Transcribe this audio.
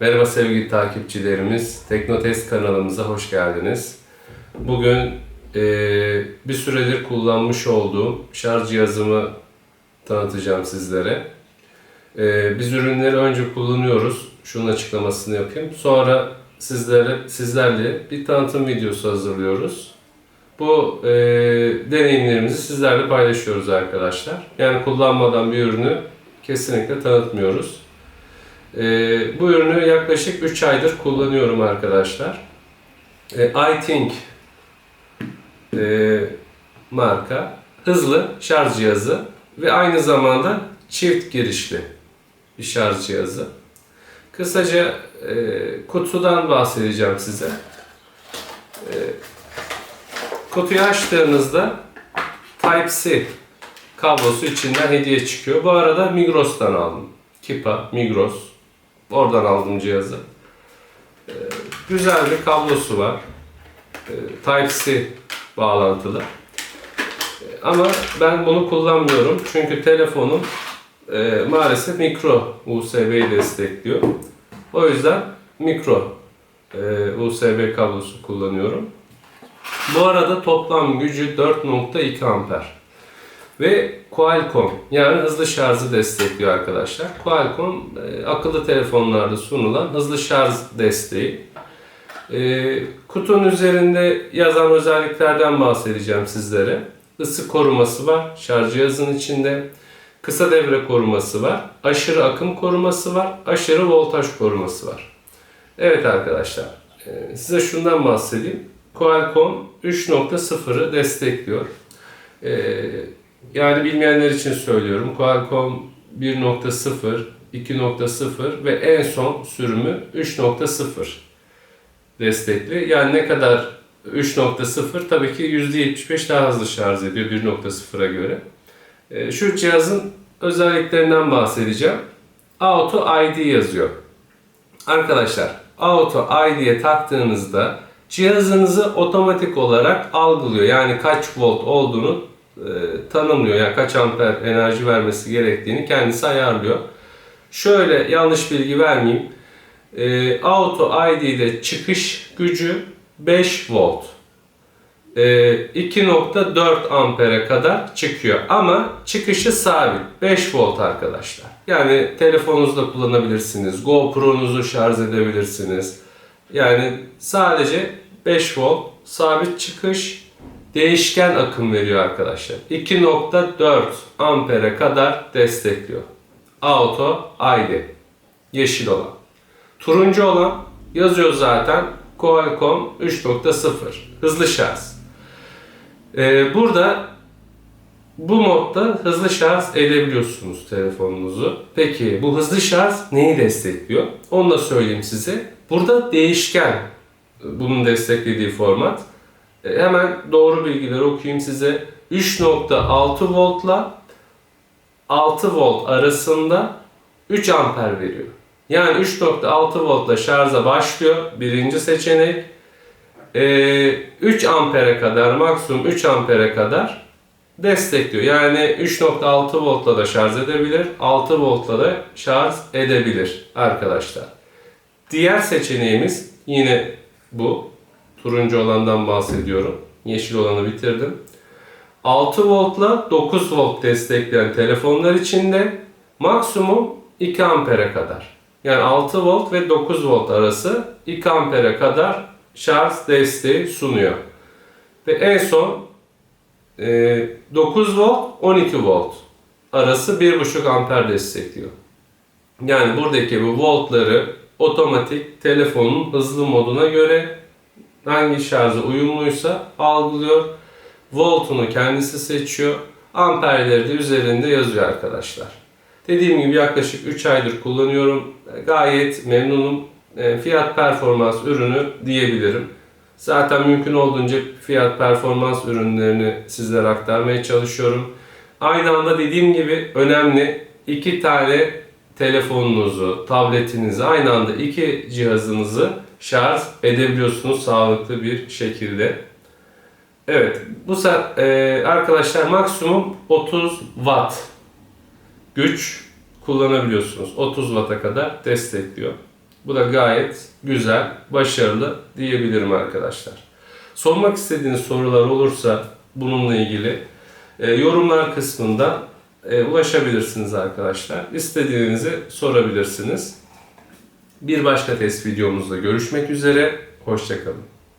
Merhaba sevgili takipçilerimiz. Teknotest kanalımıza hoş geldiniz. Bugün eee, bir süredir kullanmış olduğum şarj cihazımı tanıtacağım sizlere. Eee, biz ürünleri önce kullanıyoruz. Şunun açıklamasını yapayım. Sonra sizlere sizlerle bir tanıtım videosu hazırlıyoruz. Bu eee, deneyimlerimizi sizlerle paylaşıyoruz arkadaşlar. Yani kullanmadan bir ürünü kesinlikle tanıtmıyoruz. Ee, bu ürünü yaklaşık 3 aydır kullanıyorum arkadaşlar. Ee, iThink e, marka hızlı şarj cihazı ve aynı zamanda çift girişli bir şarj cihazı. Kısaca e, kutudan bahsedeceğim size. E, kutuyu açtığınızda Type-C kablosu içinden hediye çıkıyor. Bu arada Migros'tan aldım. Kipa, Migros. Oradan aldım cihazı. Ee, güzel bir kablosu var. Ee, Type-C bağlantılı. Ee, ama ben bunu kullanmıyorum. Çünkü telefonum e, maalesef mikro USB'yi destekliyor. O yüzden mikro e, USB kablosu kullanıyorum. Bu arada toplam gücü 4.2 amper. Ve Qualcomm yani hızlı şarjı destekliyor arkadaşlar. Qualcomm e, akıllı telefonlarda sunulan hızlı şarj desteği. E, kutunun üzerinde yazan özelliklerden bahsedeceğim sizlere. Isı koruması var şarj cihazının içinde. Kısa devre koruması var. Aşırı akım koruması var. Aşırı voltaj koruması var. Evet arkadaşlar e, size şundan bahsedeyim. Qualcomm 3.0'ı destekliyor. E, yani bilmeyenler için söylüyorum. Qualcomm 1.0, 2.0 ve en son sürümü 3.0 destekli. Yani ne kadar 3.0 tabii ki %75 daha hızlı şarj ediyor 1.0'a göre. Ee, Şu cihazın özelliklerinden bahsedeceğim. Auto ID yazıyor. Arkadaşlar Auto ID'ye taktığınızda cihazınızı otomatik olarak algılıyor. Yani kaç volt olduğunu tanımlıyor. Yani kaç amper enerji vermesi gerektiğini kendisi ayarlıyor. Şöyle yanlış bilgi vermeyeyim. E, Auto ID'de çıkış gücü 5 volt. E, 2.4 ampere kadar çıkıyor. Ama çıkışı sabit. 5 volt arkadaşlar. Yani telefonunuzda kullanabilirsiniz. GoPro'nuzu şarj edebilirsiniz. Yani sadece 5 volt sabit çıkış değişken akım veriyor arkadaşlar. 2.4 ampere kadar destekliyor. Auto ID. Yeşil olan. Turuncu olan yazıyor zaten Qualcomm 3.0 hızlı şarj. Ee, burada bu modda hızlı şarj edebiliyorsunuz telefonunuzu. Peki bu hızlı şarj neyi destekliyor? Onu da söyleyeyim size. Burada değişken bunun desteklediği format. E, Hemen doğru bilgileri okuyayım size. 3.6 voltla 6 volt arasında 3 amper veriyor. Yani 3.6 voltla şarja başlıyor. Birinci seçenek. E, 3 ampere kadar maksimum 3 ampere kadar destekliyor. Yani 3.6 voltla da şarj edebilir. 6 voltla da şarj edebilir arkadaşlar. Diğer seçeneğimiz yine bu. Turuncu olandan bahsediyorum. Yeşil olanı bitirdim. 6 voltla 9 volt destekleyen telefonlar içinde maksimum 2 ampere kadar. Yani 6 volt ve 9 volt arası 2 ampere kadar şarj desteği sunuyor. Ve en son e, 9 volt 12 volt arası 1,5 amper destekliyor. Yani buradaki bu voltları otomatik telefonun hızlı moduna göre hangi şarja uyumluysa algılıyor. Voltunu kendisi seçiyor. Amperleri de üzerinde yazıyor arkadaşlar. Dediğim gibi yaklaşık 3 aydır kullanıyorum. Gayet memnunum. E, Fiyat performans ürünü diyebilirim. Zaten mümkün olduğunca fiyat performans ürünlerini sizlere aktarmaya çalışıyorum. Aynı anda dediğim gibi önemli iki tane telefonunuzu, tabletinizi aynı anda iki cihazınızı şarj edebiliyorsunuz sağlıklı bir şekilde. Evet, bu se- e, arkadaşlar maksimum 30 watt güç kullanabiliyorsunuz. 30 watt'a kadar destekliyor. Bu da gayet güzel, başarılı diyebilirim arkadaşlar. Sormak istediğiniz sorular olursa bununla ilgili e, yorumlar kısmında e, ulaşabilirsiniz arkadaşlar. İstediğinizi sorabilirsiniz. Bir başka test videomuzda görüşmek üzere. Hoşçakalın.